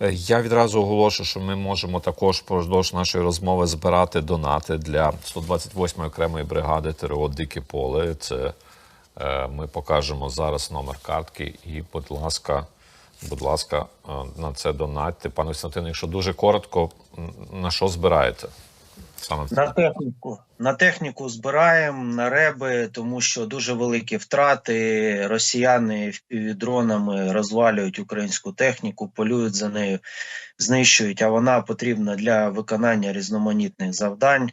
Е, Я відразу оголошу, що ми можемо також впродовж нашої розмови збирати донати для 128-ї окремої бригади ТРО Дике поле. Це е, ми покажемо зараз номер картки. І, будь ласка, будь ласка, е, на це донатьте. Пане Константине, якщо дуже коротко, на що збираєте? Саме На техніку. На техніку збираємо, на реби, тому що дуже великі втрати. Росіяни дронами розвалюють українську техніку, полюють за нею, знищують, а вона потрібна для виконання різноманітних завдань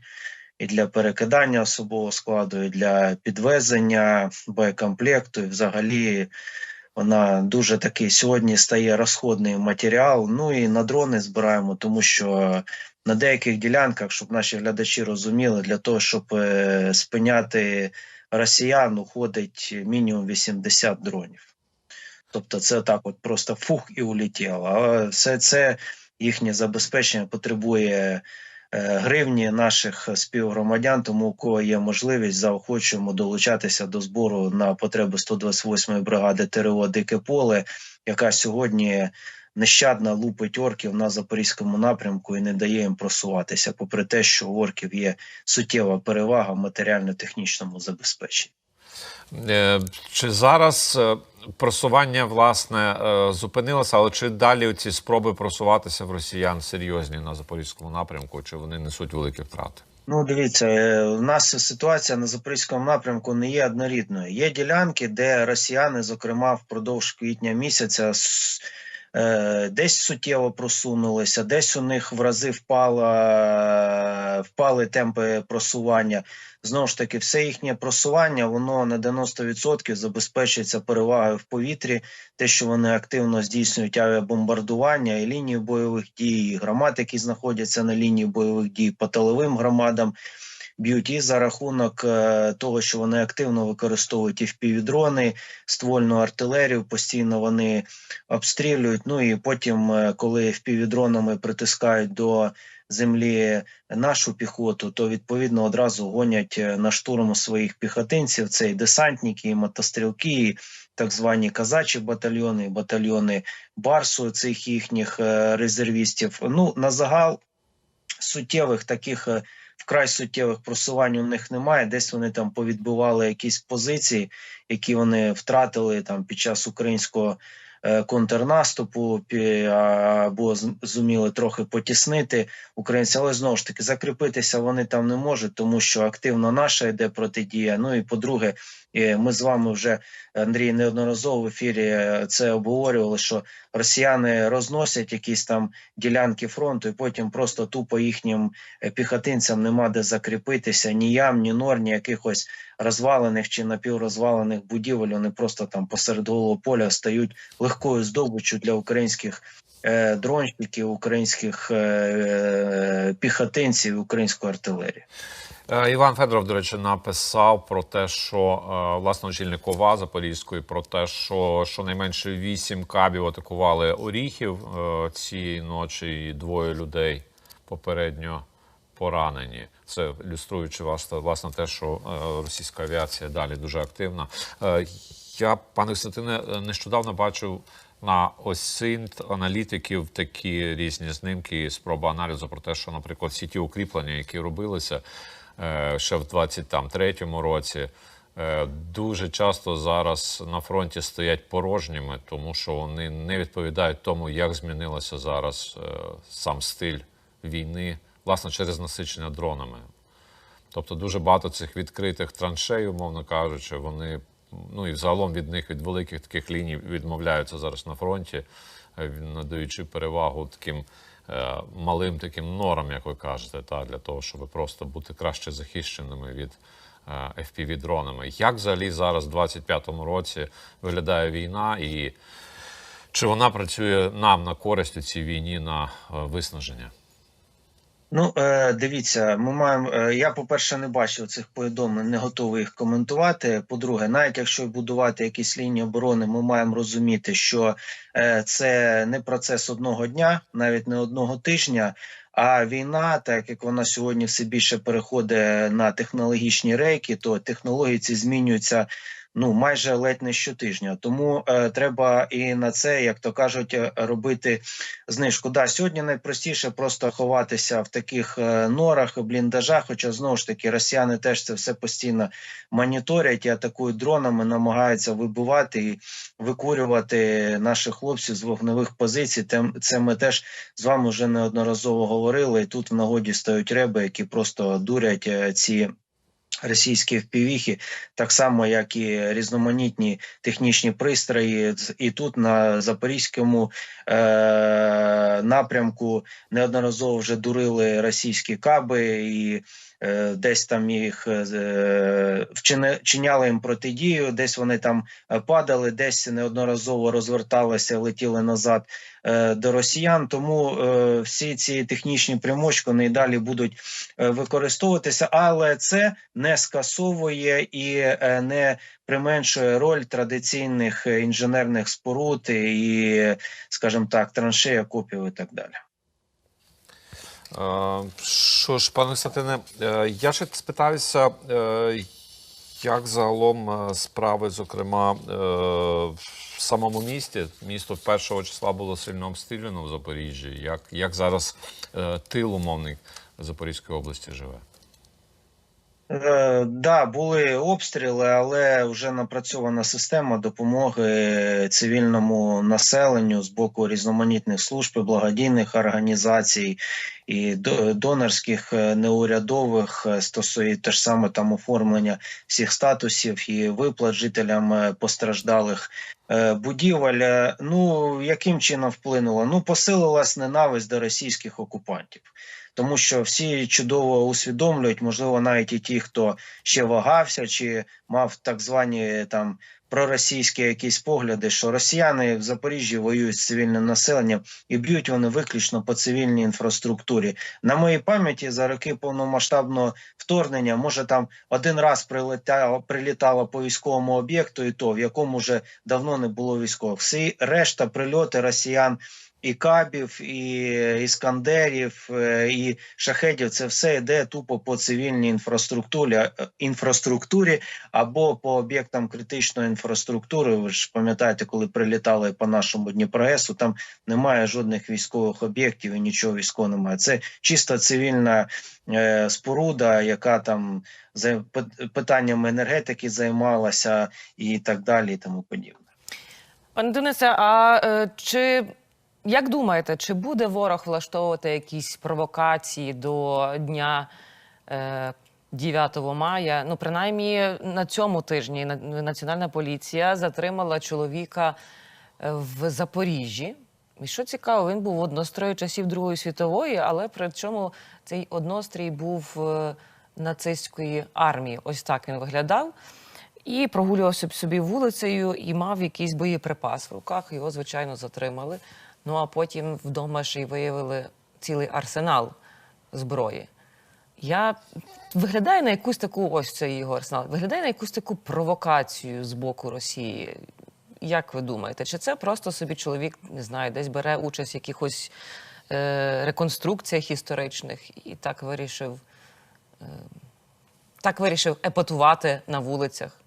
і для перекидання особового складу, і для підвезення боєкомплекту. І взагалі вона дуже такий сьогодні стає розходний матеріал. Ну і на дрони збираємо, тому що на деяких ділянках, щоб наші глядачі розуміли, для того, щоб е, спиняти росіян, уходить мінімум 80 дронів. Тобто, це так, от просто фух і улетіло. А все це їхнє забезпечення потребує е, гривні наших співгромадян. Тому у кого є можливість, заохочуємо долучатися до збору на потреби 128-ї бригади ТРО Дике поле, яка сьогодні нещадно лупить орків на запорізькому напрямку і не дає їм просуватися, попри те, що у орків є суттєва перевага в матеріально-технічному забезпеченні. Е, Чи зараз е, просування власне е, зупинилося, але чи далі ці спроби просуватися в росіян серйозні на запорізькому напрямку, чи вони несуть великі втрати? Ну, дивіться, у нас ситуація на запорізькому напрямку не є однорідною. Є ділянки, де росіяни, зокрема, впродовж квітня місяця десь суттєво просунулися, десь у них в рази впала, впали темпи просування. Знову ж таки, все їхнє просування, воно на 90% забезпечується перевагою в повітрі, те, що вони активно здійснюють авіабомбардування і лінії бойових дій, і громад, які знаходяться на лінії бойових дій, по тиловим громадам б'ють і за рахунок е, того, що вони активно використовують і впівдрони, ствольну артилерію, постійно вони обстрілюють. Ну і потім, е, коли впівдронами притискають до землі нашу піхоту, то відповідно одразу гонять е, на штурм своїх піхотинців. Це і десантники, і мотострілки, і так звані казачі батальйони, і батальйони Барсу, цих їхніх резервістів. Ну на загал суттєвих таких. Вкрай суттєвих просувань у них немає. Десь вони там повідбивали якісь позиції, які вони втратили там під час українського контрнаступу, або зуміли трохи потіснити українців. Але знову ж таки закріпитися вони там не можуть, тому що активно наша йде протидія. Ну і по-друге, е, ми з вами вже Андрій неодноразово в ефірі е, це обговорювали, що росіяни розносять якісь там ділянки фронту, і потім просто тупо їхнім е, піхотинцям нема де закріпитися, ні ям, ні нор, ні якихось розвалених чи напіврозвалених будівель. Вони просто там посеред голого поля стають легкою здобиччю для українських е, дронщиків, українських е, е, піхотинців, української артилерії. Е, Іван Федоров, до речі, написав про те, що е, власне очільник Запорізької, про те, що щонайменше вісім кабів атакували Оріхів цієї ночі, і двоє людей попередньо поранені. Це ілюструючи власне, власне те, що е, російська авіація далі дуже активна. Е, Я, пане Костянтине, е, нещодавно бачив на осінт аналітиків такі різні знімки, і спроба аналізу про те, що, наприклад, всі ті укріплення, які робилися ще в 23-му році, дуже часто зараз на фронті стоять порожніми, тому що вони не відповідають тому, як змінилося зараз сам стиль війни, власне, через насичення дронами. Тобто дуже багато цих відкритих траншей, умовно кажучи, вони ну і взагалом від них від великих таких ліній відмовляються зараз на фронті, е, надаючи перевагу таким е, малим таким норам, як ви кажете, та для того, щоб просто бути краще захищеними від е, fpv дронами. Як взагалі зараз, в 25-му році, виглядає війна, і чи вона працює нам на користь у цій війні на е, виснаження? Ну, е, дивіться, ми маємо. Е, я, по-перше, не бачив цих повідомлень, не готовий їх коментувати. По-друге, навіть якщо будувати якісь лінії оборони, ми маємо розуміти, що е, це не процес одного дня, навіть не одного тижня. А війна, так як вона сьогодні все більше переходить на технологічні рейки, то технології ці змінюються ну майже ледь не щотижня. Тому е, треба і на це, як то кажуть, е, робити знижку. Да, сьогодні найпростіше просто ховатися в таких е, норах, бліндажах. Хоча знову ж таки росіяни теж це все постійно моніторять і атакують дронами, намагаються вибивати і викурювати наших хлопців з вогневих позицій. Тем це ми теж з вами вже неодноразово говорили. І тут в нагоді стають реби, які просто дурять е, ці. Російські впівіхи, так само як і різноманітні технічні пристрої, і тут на запорізькому е- напрямку неодноразово вже дурили російські каби і десь там їх е, вчиняли їм протидію, десь вони там е, падали, десь неодноразово розверталися, летіли назад е, до росіян. Тому е, всі ці технічні примочки і далі будуть е, використовуватися, але це не скасовує і е, не применшує роль традиційних е, інженерних споруд і, скажімо так, траншей, окопів і так далі. Е, Що ж, пане Костянтине, е, я ще спитаюся, е, як загалом справи, зокрема, в самому місті. Місто 1 числа було сильно обстріляно в Запоріжжі. Як, як зараз тил умовний Запорізької області живе? Е, да, були обстріли, але вже напрацьована система допомоги цивільному населенню з боку різноманітних служб, і благодійних організацій і до- донорських е, неурядових е, стосує те ж саме там оформлення всіх статусів і виплат жителям е, постраждалих будівель. Ну яким чином вплинуло? Ну посилилась ненависть до російських окупантів тому що всі чудово усвідомлюють, можливо, навіть і ті, хто ще вагався, чи мав так звані там проросійські якісь погляди, що росіяни в Запоріжжі воюють з цивільним населенням і б'ють вони виключно по цивільній інфраструктурі. На моїй пам'яті за роки повномасштабного вторгнення, може там один раз прилетало, прилітало по військовому об'єкту, і то в якому вже давно не було військових. Всі решта прильоти росіян і кабів, і іскандерів, е, і шахедів це все йде тупо по цивільній інфраструктурі, е, інфраструктурі або по об'єктам критичної інфраструктури. Ви ж пам'ятаєте, коли прилітали по нашому Дніпрогесу, там немає жодних військових об'єктів і нічого військового немає. Це чисто цивільна е, споруда, яка там за пи- питаннями енергетики займалася і так далі, і тому подібне. Пане Денисе, а е, чи як думаєте, чи буде ворог влаштовувати якісь провокації до дня е, 9 мая? Ну, принаймні на цьому тижні Національна поліція затримала чоловіка е, в Запоріжжі. І що цікаво, він був однострою часів Другої світової, але при цьому цей однострій був е, нацистської армії. Ось так він виглядав. І прогулювався б собі вулицею і мав якийсь боєприпас в руках. Його, звичайно, затримали. Ну а потім вдома ще й виявили цілий арсенал зброї. Я виглядає на якусь таку ось цей його арсенал, виглядає на якусь таку провокацію з боку Росії. Як ви думаєте, чи це просто собі чоловік не знаю, десь бере участь в якихось е, реконструкціях історичних і так вирішив, е, так вирішив епатувати на вулицях?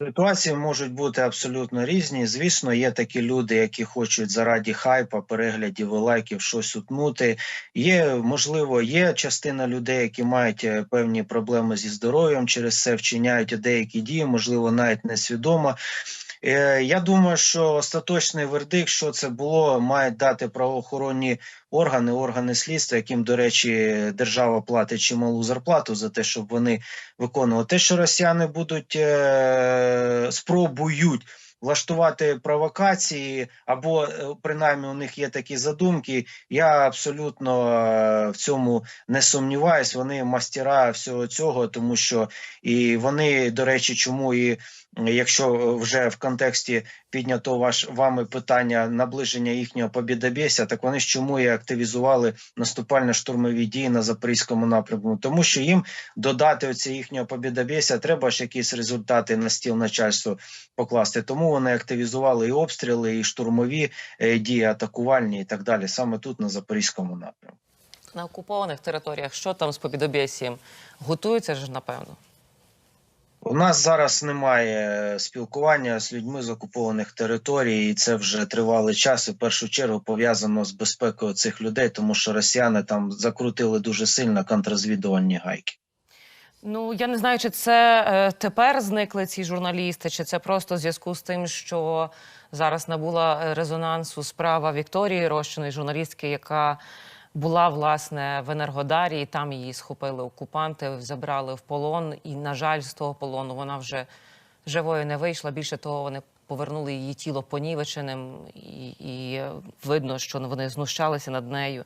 Ситуації можуть бути абсолютно різні. Звісно, є такі люди, які хочуть зараді хайпа, переглядів і лайків щось утнути. Є, можливо, є частина людей, які мають е, певні проблеми зі здоров'ям, через це вчиняють деякі дії, можливо, навіть несвідомо. Е, Я думаю, що остаточний вердикт, що це було, мають дати правоохоронні органи, органи слідства, яким, до речі, держава платить чималу зарплату за те, щоб вони виконували. Те, що росіяни будуть е, спробують влаштувати провокації, або е, принаймні у них є такі задумки. Я абсолютно в цьому не сумніваюсь. Вони мастера всього цього, тому що і вони, до речі, чому і якщо вже в контексті піднято ваш вами питання наближення їхнього побідобєся, так вони ж чому і активізували наступально-штурмові дії на запорізькому напрямку, тому що їм додати оце їхнього побідобєся, треба ж якісь результати на стіл начальству покласти. Тому вони активізували і обстріли, і штурмові е, дії, атакувальні і так далі, саме тут на запорізькому напрямку. На окупованих територіях, що там з побідобєсієм? Готуються ж, напевно. У нас зараз немає спілкування з людьми з окупованих територій, і це вже тривалий час. І в першу чергу пов'язано з безпекою цих людей, тому що росіяни там закрутили дуже сильно контррозвідувальні гайки. Ну я не знаю, чи це е, тепер зникли ці журналісти, чи це просто в зв'язку з тим, що зараз набула е, резонансу справа Вікторії Рощиної, журналістки, яка була власне в Енергодарі, і там її схопили окупанти, забрали в полон. І, на жаль, з того полону вона вже живою не вийшла. Більше того, вони повернули її тіло понівеченим, і, і е, видно, що вони знущалися над нею.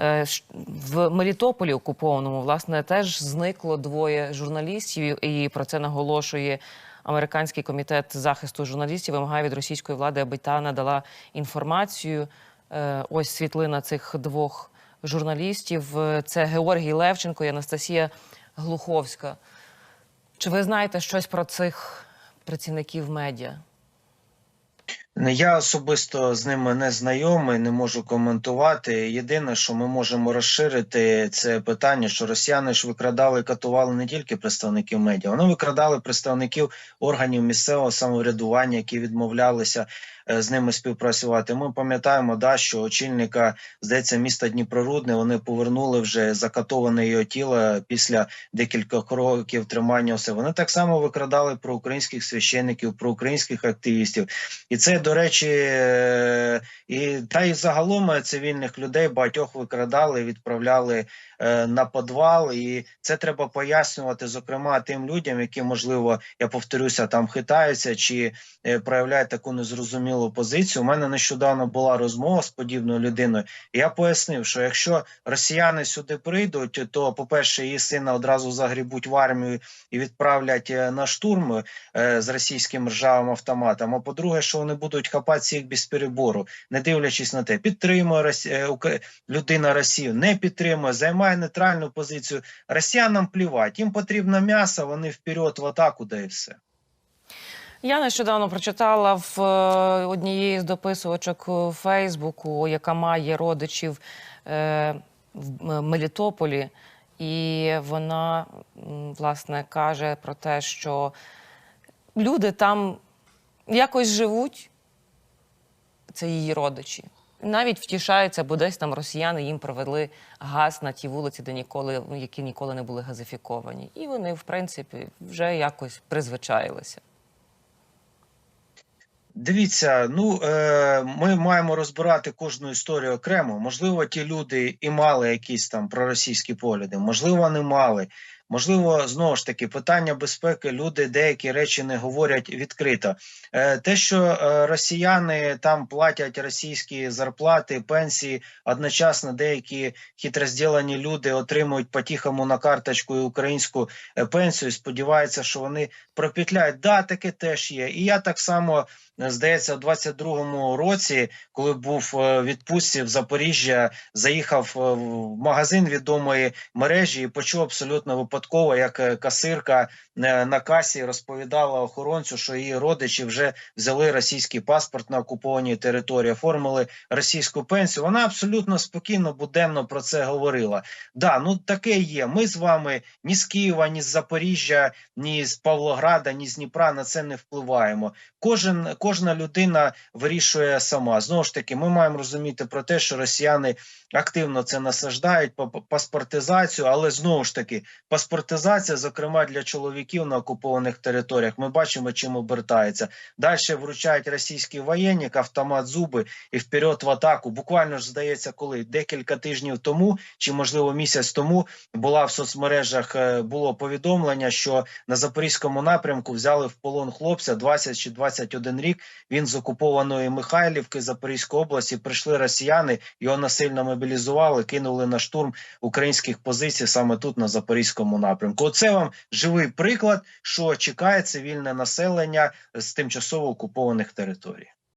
Е, В Мелітополі окупованому власне теж зникло двоє журналістів, і про це наголошує американський комітет захисту журналістів. Вимагає від російської влади, аби та надала інформацію. Е, Ось світлина цих двох журналістів. Е, Це Георгій Левченко і Анастасія Глуховська. Чи ви знаєте щось про цих працівників медіа? Я особисто з ними не знайомий, не можу коментувати. Єдине, що ми можемо розширити, це питання, що росіяни ж викрадали і катували не тільки представників медіа, вони викрадали представників органів місцевого самоврядування, які відмовлялися е, з ними співпрацювати. Ми пам'ятаємо, да, що очільника здається міста Дніпрорудне вони повернули вже закатоване його тіло після декількох років тримання. Все вони так само викрадали про українських священиків, про українських активістів. І це, до речі, е, і та й загалом е, цивільних людей багатьох викрадали, відправляли е, на подвал. І це треба пояснювати, зокрема, тим людям, які, можливо, я повторюся, там хитаються чи проявляють таку незрозумілу позицію. У мене нещодавно була розмова з подібною людиною. І я пояснив, що якщо росіяни сюди прийдуть, то, по-перше, її сина одразу загрібуть в армію і відправлять на штурм з російським ржавим автоматом. А по-друге, що вони будуть хапати їх без перебору, не дивлячись на те, підтримує е, людина Росію, не підтримує, займає нейтральну позицію. Росіянам плівать, їм потрібно м'ясо, вони вперед в атаку, да і все. Я нещодавно прочитала в е, однієї з дописувачок Фейсбуку, яка має родичів е, в Мелітополі, і вона власне каже про те, що люди там якось живуть, це її родичі. Навіть втішаються, бо десь там росіяни їм провели газ на ті вулиці, де ніколи, які ніколи не були газифіковані. І вони, в принципі, вже якось призвичаїлися. Дивіться, ну е, ми маємо розбирати кожну історію окремо. Можливо, ті люди і мали якісь там проросійські погляди, можливо, не мали. Можливо, знову ж таки питання безпеки. Люди деякі речі не говорять відкрито. Е, те, що е, росіяни там платять російські зарплати, пенсії, одночасно деякі хитрозділені люди отримують по-тихому на карточку і українську е, пенсію. Сподіваються, що вони пропетляють. Да, таке теж є. І я так само здається, у 22-му році, коли був е, відпустці в Запоріжжя, заїхав е, в магазин відомої мережі і почув абсолютно випадково, як е, касирка на касі розповідала охоронцю, що її родичі вже взяли російський паспорт на окупованій території, оформили російську пенсію. Вона абсолютно спокійно, буденно про це говорила. Да, ну таке є. Ми з вами ні з Києва, ні з Запоріжжя, ні з Павлограда, ні з Дніпра на це не впливаємо. Кожен Кожен кожна людина вирішує сама. Знову ж таки, ми маємо розуміти про те, що росіяни активно це насаждають па- па- паспортизацію, але знову ж таки, паспортизація, зокрема для чоловіків на окупованих територіях, ми бачимо, чим обертається. Далі вручають російські воєнник, автомат зуби і вперед в атаку. Буквально ж здається, коли декілька тижнів тому, чи можливо місяць тому, була в соцмережах е, було повідомлення, що на запорізькому напрямку взяли в полон хлопця 20 чи 21 рік. Він з окупованої Михайлівки Запорізької області. Прийшли росіяни, його насильно мобілізували, кинули на штурм українських позицій саме тут на запорізькому напрямку. Оце вам живий приклад, що чекає цивільне населення з тимчасово окупованих територій.